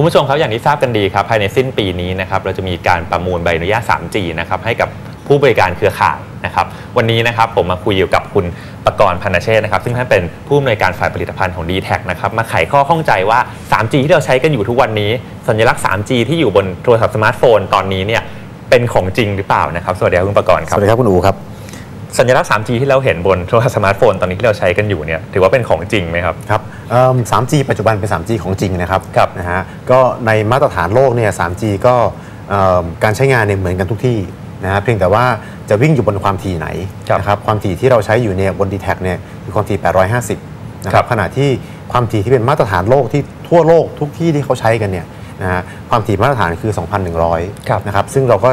คุณผู้ชมครับอย่างที่ทราบกันดีครับภายในสิ้นปีนี้นะครับเราจะมีการประมูลใบอนุญาต 3G นะครับให้กับผู้บริการเครือข่ายนะครับวันนี้นะครับผมมาคุยอยู่กับคุณประกรณ์พันเชษนะครับซึ่งท่านเป็นผู้อำนวยการฝ่ายผลิตภัณฑ์ของ d t แทนะครับมาไขข้อข้องใจว่า 3G ที่เราใช้กันอยู่ทุกวันนี้ สัญลักษณ์ 3G ที่อยู่บนโทรศัพท์สมาร์ทโฟนตอนนี้เนี่ยเป็นของจริงหรือเปล่านะครับสวัสดีครับคุณประกรณ์ครับสวัสดีครับคุณอูครับ สัญลักษณ์ 3G ที่เราเห็นบนโทรศัพท์สมาร์ทโฟนตอนนี้ที่เราใช้กันอยู่เนี่ยถือว่าเป็นของจริงไหมครับครับเอิ่ม 3G ปัจจุบันเป็น 3G ของจริงนะครับครับนะฮะก็ในมาตรฐานโลกเนี่ย 3G ก็เอิ่มการใช้งานเนี่ยเหมือนกันทุกที่นะฮะเพียงแต่ว่าจะวิ่งอยู่บนความถี่ไหนครับนะครับความถี่ที่เราใช้อยู่เนี่ยบน d t แทเนี่ยคือความถี่ 850นะคครัรับบขณะที่ความถี่ที่เป็นมาตรฐานโลกที่ทั่วโลกทุกที่ที่เขาใช้กันเนี่ยนะฮะความถี่มาตรฐานคือ 2,100ครับนะครับซึ่งเราก็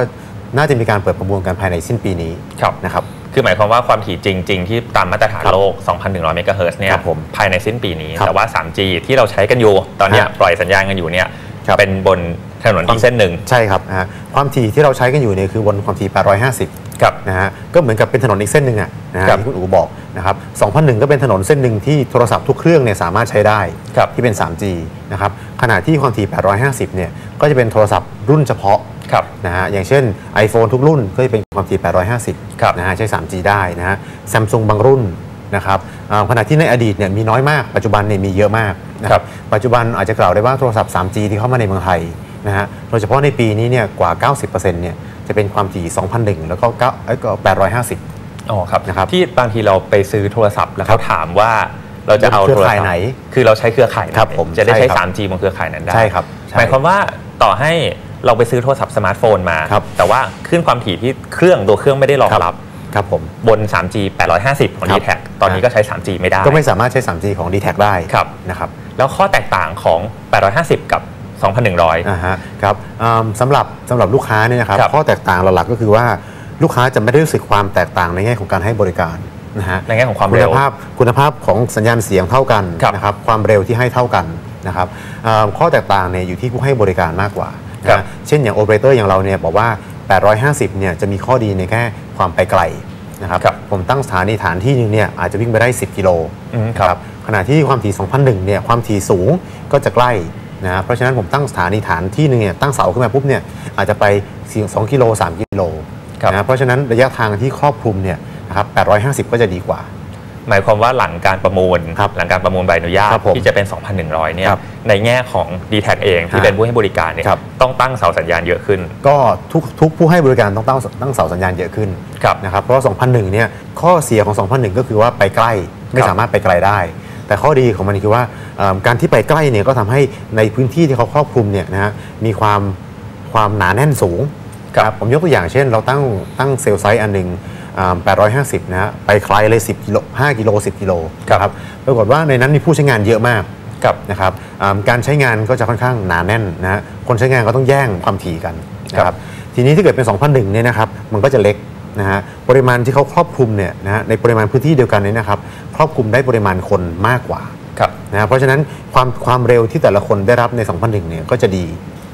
น่าจะมีการเปิดประมูลกันภายในสิ้นปีนี้ครับนะครับ คือหมายความว่าความถี่จริง ๆ ที่ตามมาตรฐานโลก 2,100 เมกะเฮิรตซ์เนี่ยครับผมภายในสิ้นปีนี้ครับแต่ว่า 3G ที่เราใช้กันอยู่ ตอนเนี้ยฮะปล่อยสัญญาณกันอยู่เนี่ยครับเป็นบนถนนอีกเส้นหนึ่งใช่ครับนะฮะความถี่ที่เราใช้กันอยู่เนี่ยคือบนความถี่ 850ครับนะฮะก็เหมือนกับเป็นถนนอีกเส้นหนึ่งอะนะฮะครับที่คุณอู๋บอกนะครับ2001 ก็เป็นถนนเส้นหนึ่งที่โทรศัพท์ทุกเครื่องเนี่ยสามารถใช้ได้ครับที่เป็น 3G นะครับขณะที่ความถี่ 850 เนี่ยก็จะเป็นโทรศัพท์รุ่นเฉพาะครับ นะฮะอย่างเช่น iPhone ทุกรุ่นก็จะเป็นความถี่ 850ครับนะฮะใช้ 3G ได้นะฮะ Samsung บางรุ่นนะครับอ่าขณะที่ในอดีตเนี่ยมีน้อยมาก ปัจจุบันเนี่ยมีเยอะมากนะครับปัจจุบันอาจจะกล่าวได้ว่าโทรศัพท์ 3G ที่เข้ามาในเมืองไทยนะฮะโดยเฉพาะในปีนี้เนี่ยกว่า 90%เนี่ยจะเป็นความถี่ 2001 แล้วก็9เอ้ยก็850อ๋อครับนะครับที่บางทีเราไปซื้อโทรศัพท์แล้วเขาถามว่าเราจะเอาเครือโทรศัข่ายพท์ไหน คือเราใช้เครือข่ายไหนครับผมจะได้ใช้ใช่ครับ 3G บนเครือข่ายนั้นได้ใช่ครับใช่หมายความว่าต่อให้ เราไปซื้อโทรศัพท์สมาร์ทโฟนมาครับแต่ว่าขึ้นความถี่ที่เครื่องตัวเครื่องไม่ได้รองรับครับผมบน 3G 850 ของครั d บ t แทตอนนี้ก็ใช้ 3G ไม่ได้ ก็ไม่สามารถใช้ 3G ของ d t แทได้ครับนะครับ แล้วข้อแตกต่างของ 850 กับ 2,100อ่าฮะครับอืมสำหรับสำหรับลูกค้าเนี่ยนะครับครับ ข้อแตกต่างหลักๆก็คือว่าลูกค้าจะไม่ได้รู้สึกความแตกต่างในแง่ของการให้บริการนะฮะในแง่ของความคุเร็ณวภาพคุณภาพของสัญญาณเสียงเท่ากันครับนะครับความเร็วที่ให้เท่ากันนะครับอ่าข้อแตกต่างเนี่ยอยู่ที่ผู้ให้บริการมากกว่าครับ นะเช่นอย่างโอเปอเรเตอร์อย่างเราเนี่ยบอกว่า 850 เนี่ยจะมีข้อดีในแค่ความไปไกลนะครับครับผมตั้งสถานีฐานที่หนึงเนี่ยอาจจะวิ่งไปได้ 10 กิโลอืมครับนะขณะที่ความถี่ 2001 เนี่ยความถี่สูงก็จะใกล้นะเพราะฉะนั้นผมตั้งสถานีฐานที่หนึงเนี่ยตั้งเสาขึ้นมาปุ๊บเนี่ยอาจจะไป2กิโล3กิโลครับนะเพราะฉะนั้นระยะทางที่ครอบคลุมเนี่ยนะครับ850 ก็จะดีกว่า หมายความว่าหลังการประมูลครับหลังการประมูลใบอนุญาตครับผมที่จะเป็น 2,100 เนี่ยครับในแง่ของ d t แทเองที่ฮะเป็นผู้ให้บริการเนี่ยครับต้องตั้งเสาสัญญาณเยอะขึ้น ก็ทุกทุกผู้ให้บริการต้องตั้งตั้งเสาสัญญาณเยอะขึ้นครับนะครับ เพราะว่า2001 เนี่ยข้อเสียของ 2001 ก็คือว่าไปใกล้ไม่ครับสามารถไปไกลได้ แต่ข้อดีของมันคือว่าเอิ่มการที่ไปใกล้เนี่ยก็ทำให้ในพื้นที่ที่เขาครอบคลุมเนี่ยนะฮะมีความความหนาแน่นสูงครับผมยกตัวอย่างเช่น เราตั้งตั้งเซลล์ไซต์อันหนึ่งอ่า 850 นะฮะไปไกลเลย 10กิโล5กิโล 10 กิโลครับนะครับปรากฏว่าในนั้นมีผู้ใช้งานเยอะมากกับนะครับอ่าการใช้งานก็จะค่อนข้างหนาแน่นนะฮะคนใช้งานก็ต้องแย่งความถี่กันนะคครัรับบทีนี้ถ้าเกิดเป็น 2001เนี่ยนะครับมันก็จะเล็กนะฮะปริมาณที่เขาครอบคลุมเนี่ยนะฮะในปริมาณพื้นที่เดียวกันเนี่ยนะครับครอบคลุมได้ปริมาณคนมากกว่าครับนะฮะเพราะฉะนั้นความความเร็วที่แต่ละคนได้รับใน 2001เนี่ยก็จะดี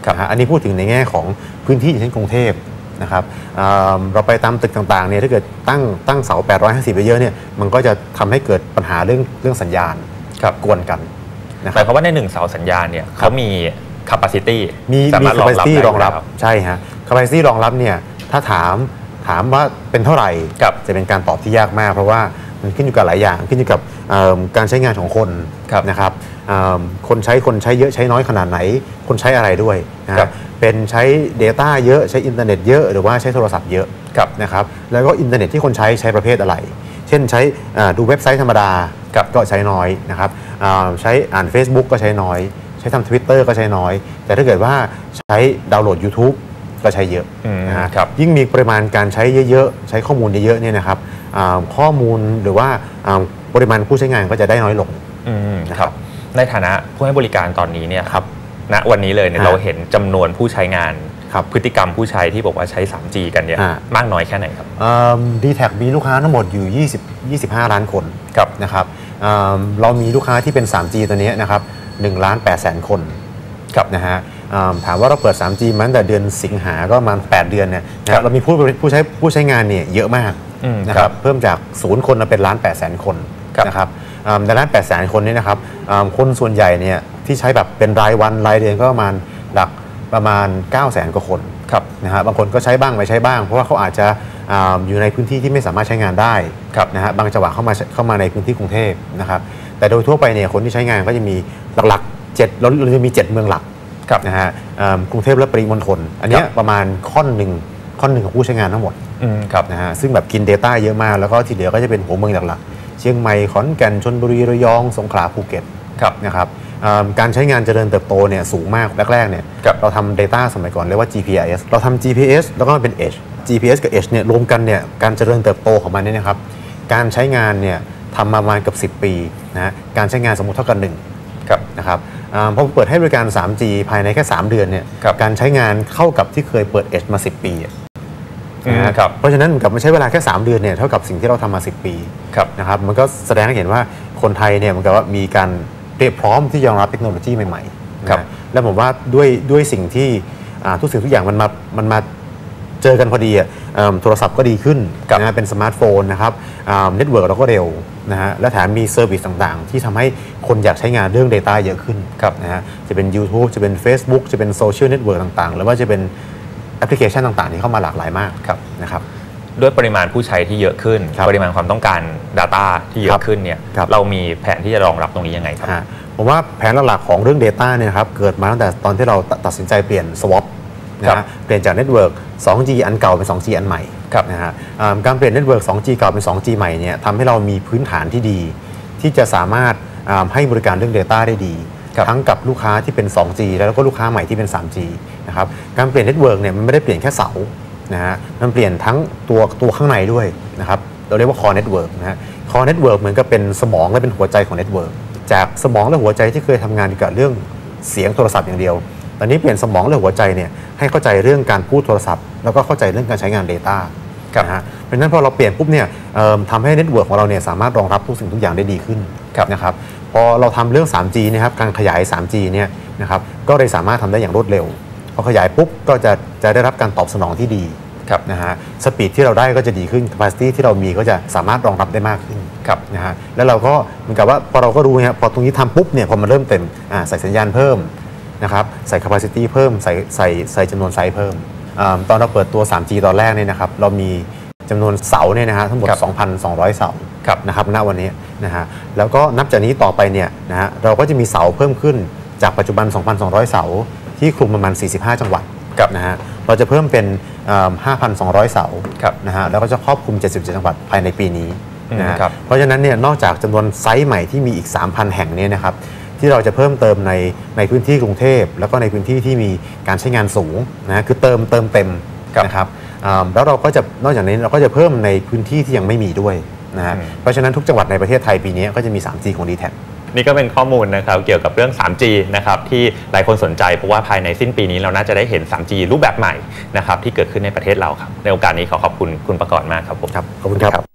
ครับนะฮะอันนี้พูดถึงในแง่ของพื้นที่อย่างเช่นกรุงเทพ นะครับอ่าเราไปตามตึกต่างๆเนี่ยถ้าเกิดตั้งตั้งเสา 850 ไปเยอะเนี่ยมันก็จะทำให้เกิดปัญหาเรื่องเรื่องสัญญาณครับกวนกันนะหคมารัยบความว่าในหนึ่งเสาสัญญาณเนี่ยเขามี capacity มีสามีมารถรองรับ capacity ได้รองรับยู่แล้วใช่ฮะ capacity รองรับเนี่ยถ้าถามถามว่าเป็นเท่าไหร่ครับจะเป็นการตอบที่ยากมาก เพราะว่ามันขึ้นอยู่กับหลายอย่างขึ้นอยู่กับเอิ่มการใช้งานของคนครับนะครับเอิ่มคนใช้คนใช้เยอะใช้น้อยขนาดไหน คนใช้อะไรด้วยนะฮะครับ เป็นใช้ Data เยอะใช้อินเทอร์เน็ตเยอะหรือว่าใช้โทรศัพท์เยอะครับนะครับแล้วก็อินเทอร์เน็ตที่คนใช้ใช้ประเภทอะไร เช่นใช้อ่าดูเว็บไซต์ธรรมดาครับก็ใช้น้อยนะครับอ่าใช้อ่าน Facebook ก็ใช้น้อย ใช้ทำ Twitter ก็ใช้น้อย แต่ถ้าเกิดว่าใช้ดาวน์โหลด YouTube ก็ใช้เยอะอืมนะฮะครับยิ่งมีปริมาณการใช้เยอะๆ ใช้ข้อมูลเยอะๆเนี่ยนะครับอ่าข้อมูลหรือว่าอ่าปริมาณผู้ใช้งานก็จะได้น้อยลงอืมนะคครัรับบในฐานะผู้ให้บริการตอนนี้เนี่ยครับ ณวันนี้เลยเนี่ยฮะเราเห็นจำนวนผู้ใช้งานครับพฤติกรรมผู้ใช้ที่บอกว่าใช้ 3G กันเนี่ยฮะมากน้อยแค่ไหนครับดีแท็มีลูกค้าทั้งหมดอยู่ 20 25 ล้านคนครับนะครับอ่าเรามีลูกค้าที่เป็น 3G ตัวนี้นะครับ1ล้าน8แสนคนครับนะฮะอ่าถามว่าเราเปิด 3G มาตั้งแต่เดือนสิงหาก็ประมาณ 8 เดือนเนี่ยนะคครัรับบเรามีผู้ผู้ใช้ผู้ใช้งานเนี่ยเยอะมากอืมนะคครัรับบเพิ่มจากศูนย์คนมาเป็นล้าน8แสนคนครับนะครับอ่าในล้าน8 0 0 0 0คนนี้นะครับอ่าคนส่วนใหญ่เนี่ย ที่ใช้แบบเป็นรายวันรายเดือนก็ประมาณหลักประมาณ 9 0 0 0 0 0กว่าคนครับนะฮะบางคนก็ใช้บ้างไม่ใช้บ้าง เพราะว่าเขาอาจจะอาอยู่ในพื้นที่ที่ไม่สามารถใช้งานได้ครับนะฮะบางจังหวะเข้ามาเข้ามาในพื้นที่กรุงเทพนะครับแต่โดยทั่วไปเนี่ยคนที่ใช้งานก็จะมีหลักๆเจ็ดเราเราจะมี 7 เมืองหลักครับนะฮะอ่ากรุงเทพและปริมณฑลอันเนี้ยครับประมาณค่อนหนึ่งค่อนหนึ่งของผู้ใช้งานทั้งหมดอืมครับนะฮะซึ่งแบบกิน Data เยอะมาก แล้วก็ที่เหลือก็จะเป็นหัวเมืองหลักๆเชียงใหม่ขอนแก่นชนบุรีระยองสงขลาภูเก็ต ครับนะครับอ่าการใช้งานเจริญเติบโตเนี่ยสูงมากแรกๆเนี่ยครับเราทำ Data สมัยก่อน เรียกว่า GPS เราทำ GPS แล้วก็มันเป็น Edge GPS กับ Edge เนี่ยรวมกันเนี่ยการเจริญเติบโตของมันเนี่ยนะครับการใช้งานเนี่ยทำมาประมาณเกับ10 ปีนะฮะการใช้งานสมมติเท่ากันหนึ่งครับนะครับอ่าพอเปิดให้บริการ 3G ภายในแค่ 3 เดือนเนี่ยครับการใช้งานเข้ากับที่เคยเปิด Edge มา 10 ปีอะอืมนะฮะครับเพราะฉะนั้นเหมือนกับมันใช้เวลาแค่ 3 เดือนเนี่ยเท่ากับสิ่งที่เราทำมา 10 ปีครับนะครับมันก็แสดงให้เห็นว่าคนไทยเนี่ยเหมันกับว่ามีการเต รียมพร้อมที่จะรองรับเทคโนโลยีใหม่ๆครับนะแล้วผมว่าด้วยด้วยสิ่งที่อ่าทุกสิ่งทุกอย่างมันมามันมาเจอกันพอดีอะเอิ่มโทรศัพท์ก็ดีขึ้นครับนะฮะเป็นสมาร์ทโฟนนะครับเน็ตเวิร์กเราก็เร็วนะฮะและแถมมีเซอร์วิสต่างๆ ที่ทำให้คนอยากใช้งานเรื่อง Data เยอะขึ้นครับนะฮะจะเป็น YouTube จะเป็น Facebook จะเป็นโซเชียลเน็ตเวิร์กต่างๆ หรือว่าจะเป็นแอปพลิเคชันต่างๆ ที่เข้ามาหลากหลายมากครับนะครับ ด้วยปริมาณผู้ใช้ที่เยอะขึ้นครับปริมาณความต้องการ Data ที่เยครัอะบขึ้นเนี่ยครับเรามีแผนที่จะรองรับตรงนี้ยังไงครับฮะผมว่าแผนหลักๆของเรื่อง Data เนี่ยนะครับเกิดมาตั้งแต่ตอนที่เราตตัดสินใจเปลี่ยน swap ครับนะฮะเปลี่ยนจากเน็ตเวิร์ก 2G อันเก่าเป็น 2G อันใหม่ครับนะฮะอ่าการเปลี่ยนเน็ตเวิร์ก 2G เก่าเป็น 2G ใหม่เนี่ยทำให้เรามีพื้นฐานที่ดี ที่จะสามารถอ่าให้บริการเรื่อง Data ได้ดีครับทั้งกับลูกค้าที่เป็น 2G แล้วก็ลูกค้าใหม่ที่เป็น 3G นะครับการเปลี่ยนเน็ตเวิร์กเนี่ยมันไม่ได้เปลี่ยนแค่เสา นะฮะมันเปลี่ยนทั้งตัวตัวข้างในด้วยนะครับเราเรียกว่า core network นะฮะ core network เหมือนกับเป็นสมองและเป็นหัวใจของ network จากสมองและหัวใจที่เคยทำงานเกี่ยวกับเรื่องเสียงโทรศัพท์อย่างเดียว ตอนนี้เปลี่ยนสมองและหัวใจเนี่ยให้เข้าใจเรื่องการพูดโทรศัพท์ แล้วก็เข้าใจเรื่องการใช้งาน Data ครับนะฮะเพราะฉะนั้นพอเราเปลี่ยนปุ๊บเนี่ยเอิ่มทำให้เน็ตเวิร์กของเราเนี่ยสามารถรองรับทุกสิ่งทุกอย่างได้ดีขึ้นครับนะครับพอเราทำเรื่อง 3G เนะครับการขยาย 3G เนี่ยนะครับก็เลยสามารถทำได้อย่างรวดเร็ว พอขยายปุ๊บก็จะจะได้รับการตอบสนองที่ดีครับนะฮะสปีดที่เราได้ก็จะดีขึ้น capacity ที่เรามีก็จะสามารถรองรับได้มากขึ้นครับนะฮะแล้วเราก็เหมือนกับว่าพอเราก็รู้นะครับพอตรงนี้ทำปุ๊บเนี่ยพอมันเริ่มเต็มอ่าใส่สัญญาณเพิ่มนะครับใส่ capacity เพิ่มใส่ใส่ใส่จำนวนไซส์เพิ่มอาตอนเราเปิดตัว 3G ตอนแรกเนี่ยนะครับเรามีจำนวนเสาเนี่ยนะฮะทั้งหมดครับ2,200 เสาครับนะครับณวันนี้นะฮะแล้วก็นับจากนี้ต่อไปเนี่ยนะฮะเราก็จะมีเสาเพิ่มขึ้นจากปัจจุบัน 2,200 เสา ที่คลุมประมาณ 45 จังหวัดครับนะฮะเราจะเพิ่มเป็นเอิ่ม5,200 เสาครับนะฮะแล้วก็จะครอบคลุม 77 จังหวัดภายในปีนี้นะฮะอืมครับเพราะฉะนั้นเนี่ยนอกจากจำนวนไซต์ใหม่ที่มีอีก 3,000 แห่งเนี่ยนะครับที่เราจะเพิ่มเติมในในพื้นที่กรุงเทพ แล้วก็ในพื้นที่ที่มีการใช้งานสูงนะฮะคือเติมเติมเต็มครับนะครับอ่าแล้วเราก็จะนอกจากนี้เราก็จะเพิ่มในพื้นที่ที่ยังไม่มีด้วยนะฮะอืมเพราะฉะนั้นทุกจังหวัดในประเทศไทยปีนี้ก็จะมี 3G ของ d t แท นี่ก็เป็นข้อมูลนะครับเกี่ยวกับเรื่อง 3G นะครับที่หลายคนสนใจเพราะว่าภายในสิ้นปีนี้เราน่าจะได้เห็น 3G รูปแบบใหม่นะครับที่เกิดขึ้นในประเทศเราครับในโอกาสนี้ขอขอบคุณคุณประกรณ์มากครับผมครับขอบคุณครับ